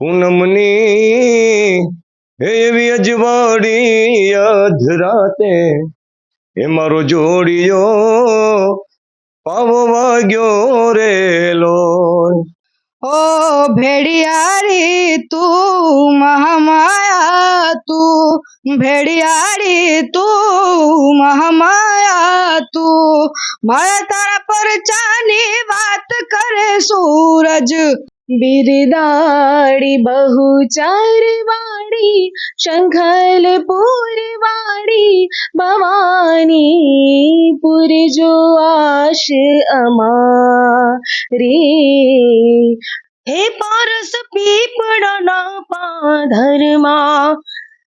પૂનમની એવી અજવાળી અધરાતે એ મારો જોડિયો પાવો વાગ્યો રેલો ઓ ભેડિયારી તું મહામાયા તું ભેડિયારી તું મહામાયા તું મારા તારા પર ચાની વાત કરે સૂરજ. બિરદાડી બહુ ચારવાડી શંખલ પૂરવાડી ભવાની પુરી જો આશ અમારી હે પારસ પીપળાના પાધરમાં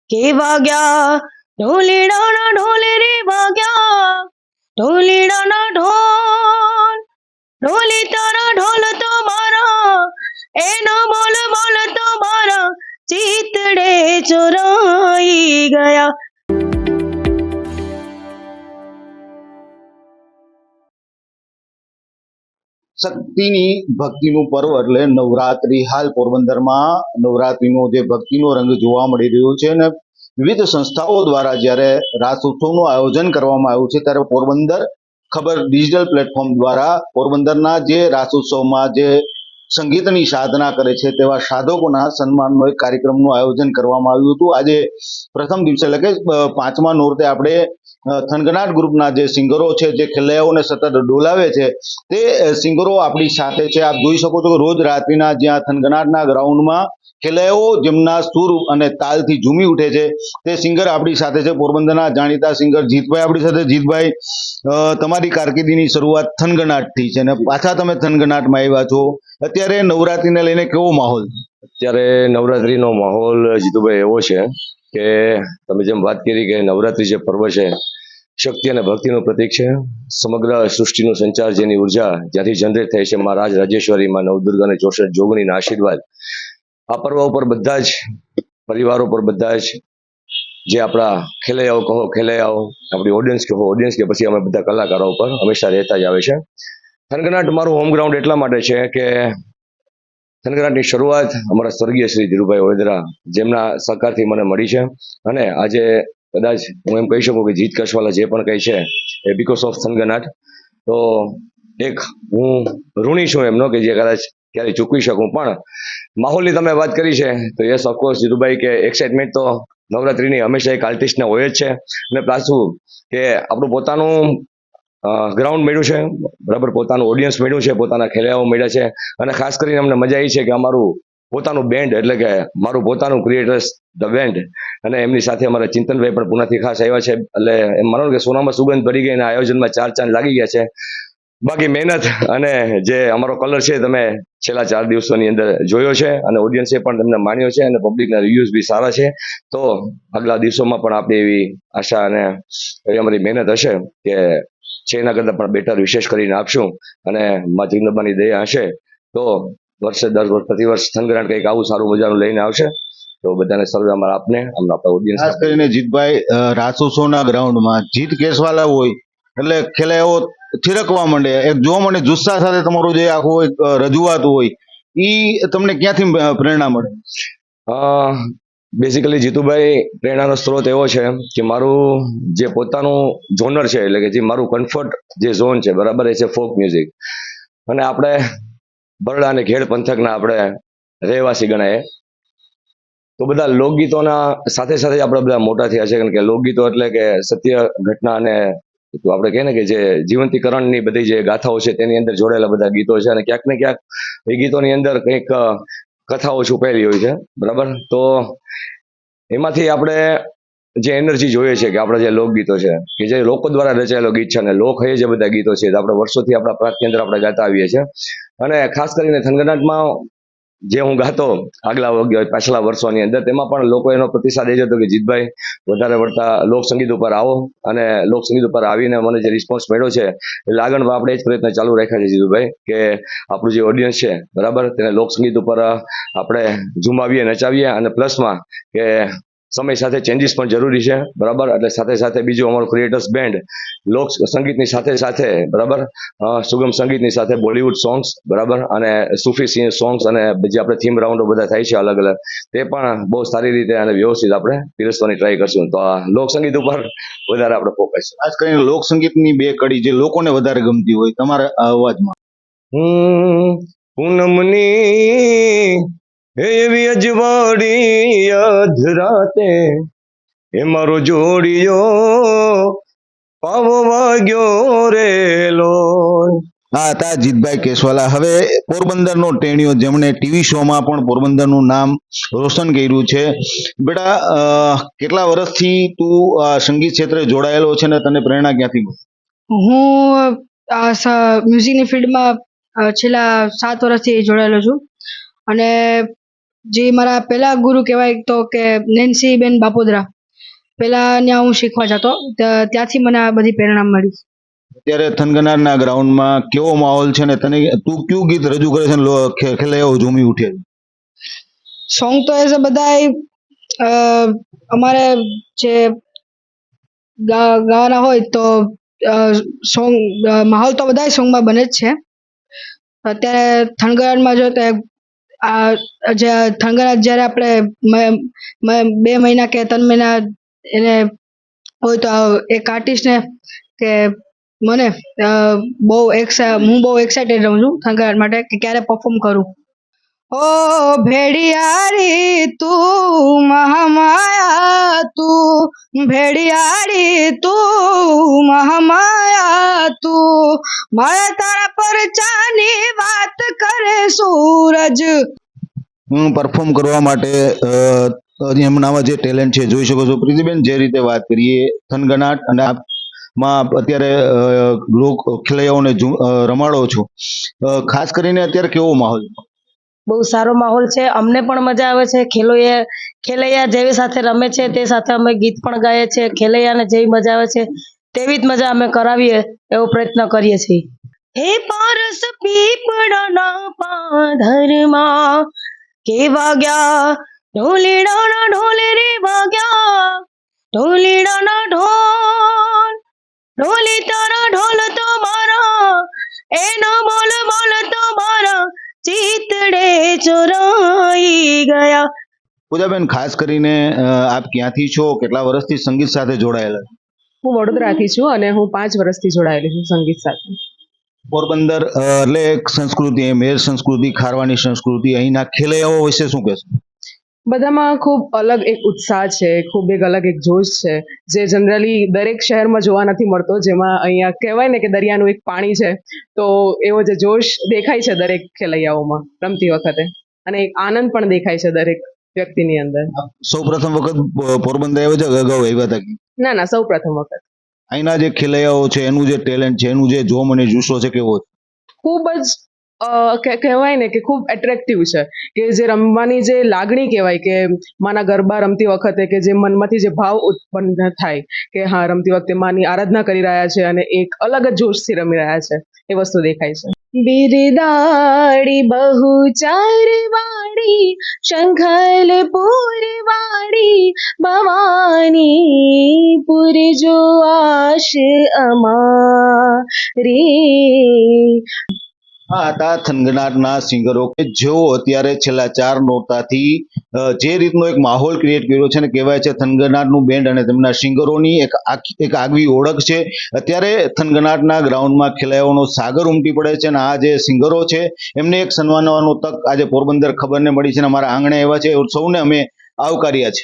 કે વાગ્યા ઢોલીડાના ઢોલે રે વાગ્યા ઢોલીડાના ઢોલ ઢોલી તારા ઢોલ એનો મોલ મોલ તો મારા ચિતડે ચોરાઈ ગયા. શક્તિની ભક્તિનું પર્વ એટલે નવરાત્રી. હાલ પોરબંદરમાં નવરાત્રીનો જે ભક્તિનો રંગ જોવા મળી રહ્યો છે અને વિવિધ સંસ્થાઓ દ્વારા જ્યારે રાસ ઉત્સવનું આયોજન કરવામાં આવ્યું છે, ત્યારે પોરબંદર ખબર ડિજિટલ પ્લેટફોર્મ દ્વારા પોરબંદરના જે રાસ ઉત્સવમાં જે સંગીતની સાધના કરે છે તેવા સાધકોના સન્માનનો એક કાર્યક્રમનું આયોજન કરવામાં આવ્યું હતું. આજે પ્રથમ દિવસે એટલે કે પાંચમા નોરતે આપણે થનગનાટ ગ્રુપના જે સિંગરો છે, જે ખેલૈયાઓને સતત ડોલાવે છે, તે સિંગરો આપણી સાથે છે. આપ જોઈ શકો છો કે રોજ રાત્રિના જ્યાં થનગનાટના ગ્રાઉન્ડમાં ખેલૈયાઓ જેમના સુર અને તાલથી ઝૂમી ઉઠે છે, તે સિંગર આપણી સાથે છે. પોરબંદરના જાણીતા સિંગર જીતભાઈ આપણી સાથે. જીતભાઈ તમારી કારકિર્દીની શરૂઆત થનગનાટથી છે અને પાછા તમે થનગનાટમાં આવ્યા છો. અત્યારે નવરાત્રીને લઈને કેવો માહોલ? અત્યારે નવરાત્રીનો માહોલ જીતુભાઈ એવો છે કે તમે જેમ વાત કરી કે નવરાત્રી જે પર્વ છે, શક્તિ અને ભક્તિનું પ્રતીક છે. સમગ્ર સૃષ્ટિનો સંચાર જેની ઊર્જા જ્યાંથી જનરેટ થાય છે, મહારાજ રાજ રાજેશ્વરી માં નવદુર્ગા અને ચોસઠ જોગણીના આશીર્વાદ આ પર્વ ઉપર બધા જ પરિવારો પર બધા જ જે આપણા ખેલૈયાઓ કહો, ખેલૈયાઓ, આપણી ઓડિયન્સ કહો ઓડિયન્સ કે પછી અમે બધા કલાકારો ઉપર હંમેશા રહેતા જ આવે છે. થનગનાટ મારું હોમ ગ્રાઉન્ડ એટલા માટે છે કે થનગનાટની શરૂઆત અમારા સ્વર્ગીય શ્રી ધીરુભાઈ વડોદરા જેમના સહકારથી મને મળી છે અને આજે કદાચ હું એમ કહી શકું કે જીત કશવાલા જે પણ કહે છે એ બીકોઝ ઓફ થનગનાટ. તો એક હું ઋણી છું એમનો કે જે કદાચ ક્યારેય ચૂકવી શકું. પણ માહોલની તમે વાત કરી છે, તો યસ ઓફકોર્સ જીતુભાઈ, કે એક્સાઇટમેન્ટ તો નવરાત્રીની હંમેશા એક આર્ટિસ્ટને હોય જ છે. અને પાછું કે આપણું પોતાનું ગ્રાઉન્ડ મળ્યું છે, બરાબર, પોતાનું ઓડિયન્સ મળ્યું છે, પોતાના ખેલૈયાઓ મળ્યા છે. અને ખાસ કરીને અમને મજા આવી છે કે અમારું પોતાનું બેન્ડ એટલે કે મારું પોતાનું ક્રિએટર્સ ધ બેન્ડ અને એમની સાથે અમારા ચિંતનભાઈ પણ પુનાથી ખાસ આવ્યા છે. એટલે એમ માનો કે સોનામાં સુગંધ ભરી ગઈ અને આયોજનમાં ચાર ચાંદ લાગી ગયા છે. બાકી મહેનત અને જે અમારો કલર છે તમે છેલ્લા ચાર દિવસોની અંદર જોયો છે અને ઓડિયન્સે પણ તમને માન્યો છે અને પબ્લિકના રિવ્યુઝ બી સારા છે. તો આગલા દિવસોમાં પણ આપણી એવી આશા અને એવી અમારી મહેનત હશે કે છે કરતાં પણ બેટર વિશેષ કરીને આપશું અને મા જગદંબાની દયા હશે. તો વર્ષે દર વર્ષ પ્રતિ વર્ષ થનગરાટ કંઈક આવું સારું મજાનું લઈને આવશે. તો બધાને સર્વે અમારા આપને અમારા આપણા ઓડિયન્સ ખાસ કરીને જીતભાઈ રાસોસોના ગ્રાઉન્ડમાં જીત કેસવાલા હોય એટલે ખેલૈયાઓ થિરકવા માંડે. એક જોવા માંડે જુસ્સા સાથે તમારું જે આખું એક રજૂઆત હોય એ તમને ક્યાંથી પ્રેરણા મળે? બેઝિકલી જીતુભાઈ પ્રેરણાનો સ્ત્રોત એવો છે કે મારું જે પોતાનું જોનર છે, એટલે કે જે મારું કમ્ફર્ટ જે ઝોન છે, બરાબર, એ છે ફોક મ્યુઝિક અને આપણે બરડા અને ઘેડ પંથકના આપણે રહેવાસી ગણાય. તો બધા લોકગીતોના સાથે સાથે આપણે બધા મોટા થયા છે, કારણ કે લોકગીતો એટલે કે સત્ય ઘટના અને તો આપણે કહીએ ને કે જે જીવંતીકરણની બધી જે ગાથાઓ છે તેની અંદર જોડાયેલા બધા ગીતો છે અને ક્યાંક ને ક્યાંક એ ગીતોની અંદર કંઈક કથાઓ છુપાયેલી હોય છે. બરાબર? તો એમાંથી આપણે જે એનર્જી જોઈએ છે કે આપણા જે લોકગીતો છે, કે જે લોકો દ્વારા રચાયેલો ગીત છે અને લોક હૈ જે બધા ગીતો છે આપણે વર્ષોથી આપણા પ્રાંતની અંદર આપણે ગાતા આવીએ છીએ. અને ખાસ કરીને થનગનાટમાં જે હું ગાતો આગલા વગ- પાછલા વર્ષોની અંદર, તેમાં પણ લોકો એનો પ્રતિસાદ એ જ હતો કે, જીતભાઈ, વધારે પડતા લોકસંગીત ઉપર આવો. અને લોકસંગીત ઉપર આવીને મને જે રિસ્પોન્સ મળ્યો છે એટલે આગળ આપણે એ જ પ્રયત્ન ચાલુ રાખ્યા છે, જીતુભાઈ, કે આપણું જે ઓડિયન્સ છે, બરાબર? તેને લોકસંગીત ઉપર આપણે ઝુમાવીએ, નચાવીએ અને પ્લસમાં કે સમય સાથે ચેન્જીસ પણ જરૂરી છે બરાબર? એટલે સાથે સાથે બીજું અમારું ક્રિએટર્સ બેન્ડ લોક સંગીતની સાથે સાથે બરાબર? સુગમ સંગીતની સાથે બોલિવૂડ સોંગ્સ બરાબર? અને સૂફી સોંગ્સ અને જે આપણે થીમ રાઉન્ડો બધા થાય છે અલગ અલગ તે પણ બહુ સારી રીતે અને વ્યવસ્થિત આપણે પીરસવાની ટ્રાય કરશું. તો આ લોક સંગીત ઉપર વધારે આપણે ફોકસ ખાસ કરીને લોક સંગીતની બે કડી જે લોકોને વધારે ગમતી હોય તમારા અવાજમાં. પૂનમની એવી અજવાળી અધરાતે એ મારો જોડિયો પાવો વાગ્યો રેલો આ હતા જીતભાઈ કેશવાલા હવે પોરબંદરનો ટેણીઓ જેમણે ટીવી શોમાં પણ પોરબંદરનું નામ રોશન કર્યું છે. બેટા કેટલા વર્ષથી તું આ સંગીત ક્ષેત્રે જોડાયેલો છે ને તને પ્રેરણા ક્યાંથી હું આ સ- મ્યુઝિકની ફિલ્ડમાં છેલ્લા સાત વર્ષથી જોડાયેલો છું. અને જે મારા પહેલા ગુરુ કહેવાય તો કે નેન્સીબેન બાપોદરા. પહેલા ત્યાં હું શીખવા જતો ત્યાંથી મને આ બધી પ્રેરણા મળી. અત્યારે થનગનારના ગ્રાઉન્ડમાં કેવો માહોલ છે ને તને તું કયું ગીત રજૂ કરે છે ને લો- ખે- ઝૂમી ઉઠે. સોંગ તો એઝ અ બધાય અમારે જે ગાવાના હોય તો સોંગ માહોલ તો બધા સોંગમાં બને જ છે. અત્યારે થનગરાડમાં જો તો આ જે થણગરાડ જ્યારે આપણે બે મહિના કે ત્રણ મહિના એને હોય તો એક આર્ટિસ્ટને કે મને બહુ એક્સા હું બહુ એક્સાઇટેડ રહું છું થંગરાજ માટે કે ક્યારે પરફોર્મ કરું. ઓ ભેડિયારી તું મહામાયા, તું ભેડિયારી તું મહામાયા, તું માયા તારા પર ચાની વાત કરે સૂરજ. હું પરફોર્મ કરવા માટે એમનામાં જે ટેલેન્ટ છે, જોઈ શકો છો. પ્રીતિબેન, જે રીતે વાત કરીએ, થનગનાટ અને માં અત્યારે લોક ખેલૈયાઓને રમાડો છો. ખાસ કરીને અત્યારે કેવો માહોલ બહુ સારો માહોલ છે. અમને પણ મજા આવે છે. ખેલોએ ખેલૈયા જેવી સાથે રમે છે, તે સાથે અમે ગીત પણ ગાઈએ છીએ ખેલૈયાને જેવી મજા આવે છે, તેવી જ મજા અમે કરાવીએ એવો પ્રયત્ન કરીએ છીએ. હે પારસ પીપળાના પાધરમાં કે વાગ્યા ઢોલીડાના ઢોલે રે વાગ્યા. ઢોલીડાના ઢોલ ઢોલી તારા ઢોલ તો મારા એનો બોલ બોલ તો મારા ચિતડે ચોરાઈ ગયા. પૂજાબેન ખાસ કરીને આપ ક્યાંથી છો? કેટલા વર્ષથી સંગીત સાથે જોડાયેલા? હું વડોદરાથી છું અને હું પાંચ વર્ષથી જોડાયેલી છું સંગીત સાથે. પોરબંદર એટલે સંસ્કૃતિ એ મેર સંસ્કૃતિ ખારવાની સંસ્કૃતિ અહીંના ખેલૈયાઓ વિશે શું કહેશો? બધામાં ખૂબ અલગ એક ઉત્સાહ છે ખૂબ એક અલગ એક જોશ છે જે જનરલી દરેક શહેરમાં જોવા નથી મળતો જેમાં અહીંયા કહેવાય ને કે દરિયાનું એક પાણી છે તો એવો જે જોશ દેખાય છે દરેક ખેલૈયાઓમાં રમતી વખતે. અને એક આનંદ પણ દેખાય છે દરેક વ્યક્તિની અંદર. સૌ પ્રથમ વખત પોરબંદર આવ્યો છે અગાઉ આવ્યા હતા ના ના સૌ પ્રથમ વખત. અહીંના જે ખેલૈયાઓ છે એનું જે ટેલેન્ટ છે એનું જે જોમ અને જુસ્સો છે કેવો ખૂબ જ કહેવાય ને કે ખૂબ એટ્રેક્ટિવ છે. કે જે રમવાની જે લાગણી કહેવાય કે માના ગરબા રમતી વખતે કે જે મનમાંથી જે ભાવ ઉત્પન્ન થાય કે હા, રમતી વખતે માની આરાધના કરી રહ્યા છે અને એક અલગ જ જોશથી રમી રહ્યા છે. એ વસ્તુ દેખાય છે. બિરદાડી બહુ ચારવાડી શંખલ પૂરવાડી ભવાની પુરજો આશ અમારી. આ હતા થનગનાટના સિંગરો કે જેઓ અત્યારે છેલ્લા ચાર નોરતાથી જે રીતનો એક માહોલ ક્રિએટ કર્યો છે ને કહેવાય છે થનગનાટનું બેન્ડ અને તેમના સિંગરોની એક આખી, એક આગવી ઓળખ છે. અત્યારે થનગનાટના ગ્રાઉન્ડમાં ખેલાયાઓનો સાગર ઉમટી પડે છે અને આ જે સિંગરો છે, એમને એક સન્માનવાનો તક આજે પોરબંદર ખબરને મળી છે અને અમારા આંગણે એવા છે. સૌને અમે આવકાર્યા છે.